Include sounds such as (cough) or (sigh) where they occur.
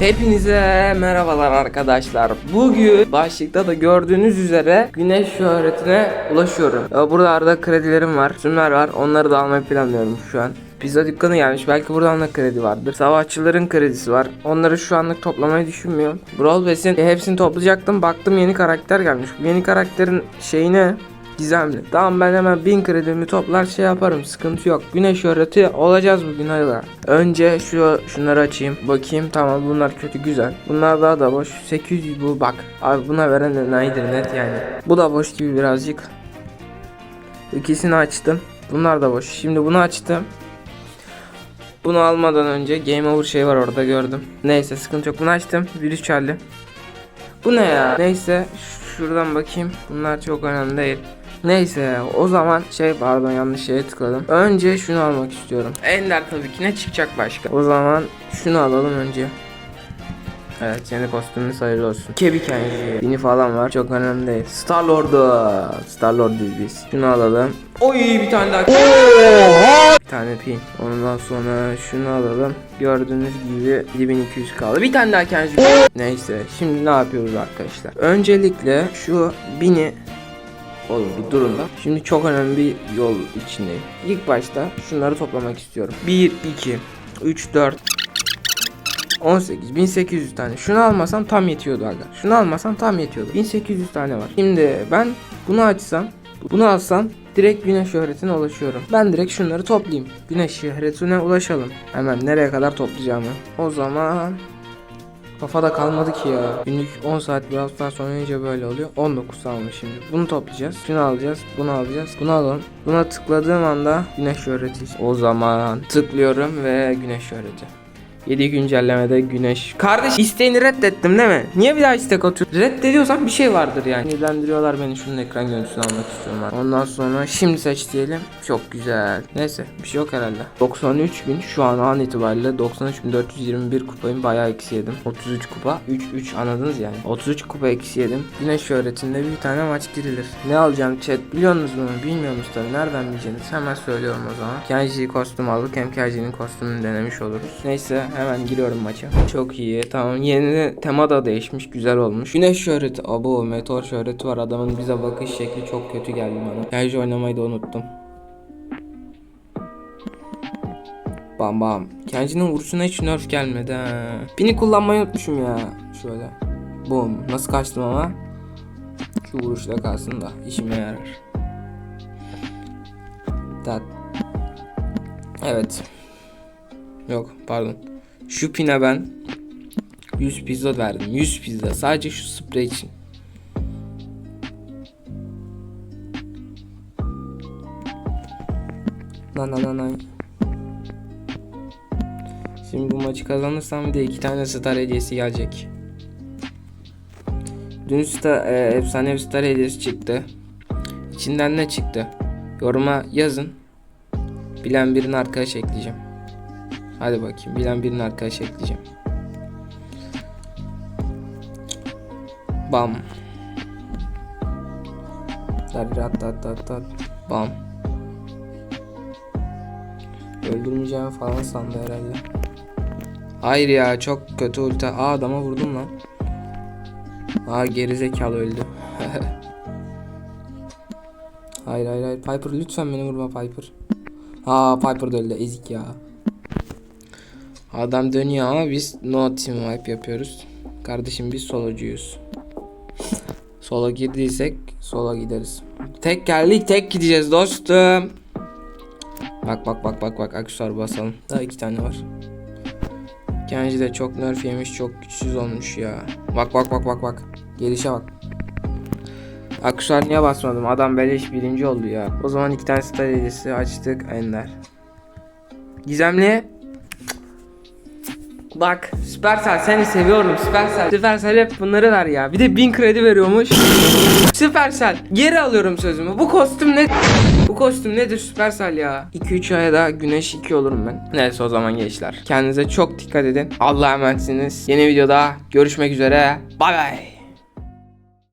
Hepinize merhabalar arkadaşlar. Bugün başlıkta da gördüğünüz üzere güneş şöhretine ulaşıyorum. Ee, Buralarda kredilerim var, sümler var. Onları da almayı planlıyorum şu an. Pizza dükkanı gelmiş. Belki buradan da kredi vardır. Savaşçıların kredisi var. Onları şu anlık toplamayı düşünmüyorum. Brawl Pass'in hepsini toplayacaktım. Baktım yeni karakter gelmiş. Yeni karakterin şeyi ne? Gizemli. Tamam ben hemen 1000 kredimi toplar şey yaparım sıkıntı yok. Güneş şöhreti olacağız bugün hadi. Önce şu şunları açayım. Bakayım tamam bunlar kötü güzel. Bunlar daha da boş. 800 bu bak. Abi buna veren de nedir net yani. Bu da boş gibi birazcık. İkisini açtım. Bunlar da boş. Şimdi bunu açtım. Bunu almadan önce game over şey var orada gördüm. Neyse sıkıntı yok. Bunu açtım. Virüs Charlie. Bu ne ya? Neyse şuradan bakayım. Bunlar çok önemli değil. Neyse o zaman şey pardon yanlış şeye tıkladım. Önce şunu almak istiyorum. Ender tabii ki ne çıkacak başka. O zaman şunu alalım önce. Evet yeni kostümümüz hayırlı olsun. Kebik Enji. Bini falan var. Çok önemli değil. Star Lord'u. Star Lord'uyuz biz. Şunu alalım. Oy bir tane daha. Bir tane pin. Ondan sonra şunu alalım. Gördüğünüz gibi 7200 kaldı. Bir tane daha Kenji. Neyse şimdi ne yapıyoruz arkadaşlar? Öncelikle şu bini Oğlum bir durun da. Şimdi çok önemli bir yol içindeyim. İlk başta şunları toplamak istiyorum. 1, 2, 3, 4, 18, 1800 tane. Şunu almasam tam yetiyordu aga. Şunu almasam tam yetiyordu. 1800 tane var. Şimdi ben bunu açsam, bunu alsam direkt güneş şöhretine ulaşıyorum. Ben direkt şunları toplayayım. Güneş şöhretine ulaşalım. Hemen nereye kadar toplayacağımı. O zaman Kafada kalmadı ki ya. Günlük 10 saat bir hafta sonra oynayınca böyle oluyor. 19 almış şimdi. Bunu toplayacağız. Şunu alacağız. Bunu alacağız. Bunu alalım. Buna tıkladığım anda güneş şöhreti. O zaman tıklıyorum ve güneş şöhreti. 7 güncellemede güneş. Kardeş isteğini reddettim değil mi? Niye bir daha istek atıyorsun? Reddediyorsan bir şey vardır yani. Sinirlendiriyorlar beni şunun ekran görüntüsünü almak istiyorum ben. Ondan sonra şimdi seç diyelim. Çok güzel. Neyse bir şey yok herhalde. 93 bin şu an an itibariyle 93.421 kupayım bayağı eksi yedim. 33 kupa 3 3 anladınız yani. 33 kupa eksi yedim. Güneş şöhretinde bir tane maç girilir. Ne alacağım chat biliyor musunuz bunu? Bilmiyorsunuz tabii. Nereden bileceksiniz? Hemen söylüyorum o zaman. Kenji kostüm aldık. Hem Kenji'nin kostümünü denemiş oluruz. Neyse hemen giriyorum maça. Çok iyi. Tamam. Yeni tema da değişmiş. Güzel olmuş. Güneş şöhreti. Abo meteor şöhreti var. Adamın bize bakış şekli çok kötü geldi bana. Kenji oynamayı da unuttum. Bam bam. Kenji'nin vuruşuna hiç nerf gelmedi ha. Pini kullanmayı unutmuşum ya. Şöyle. Boom. Nasıl kaçtım ama? Şu vuruşla kalsın da işime yarar. Dat. Evet. Yok pardon. Şu pine ben 100 pizza verdim. 100 pizza sadece şu sprey için. Lan lan lan lan. Şimdi bu maçı kazanırsam bir de iki tane star hediyesi gelecek. Dün star, e, efsane bir star hediyesi çıktı. İçinden ne çıktı? Yoruma yazın. Bilen birini arkadaş ekleyeceğim. Hadi bakayım. Bilen birini arkadaş ekleyeceğim. Bam. Tat tat tat tat. Bam. Öldürmeyeceğimi falan sandı herhalde. Hayır ya çok kötü ulti. Aa adama vurdum lan. Aa gerizekalı öldü. (laughs) hayır hayır hayır Piper lütfen beni vurma Piper. Aa Piper da öldü ezik ya. Adam dönüyor ama biz no team wipe yapıyoruz. Kardeşim biz solocuyuz. (laughs) Sola girdiysek sola gideriz. Tek geldik tek gideceğiz dostum. Bak bak bak bak bak aksesuar basalım. Daha iki tane var. Kenji de çok nerf yemiş çok güçsüz olmuş ya. Bak bak bak bak bak. Gelişe bak. Aksesuar niye basmadım? Adam beleş birinci oldu ya. O zaman iki tane star açtık Ender. Gizemli. Bak Süpersel seni seviyorum Süpersel. Süpersel hep bunları ver ya. Bir de 1000 kredi veriyormuş. Süpersel geri alıyorum sözümü. Bu kostüm ne? Bu kostüm nedir Süpersel ya? 2-3 aya da güneş 2 olurum ben. Neyse o zaman gençler. Kendinize çok dikkat edin. Allah'a emanetsiniz. Yeni videoda görüşmek üzere. Bay bay.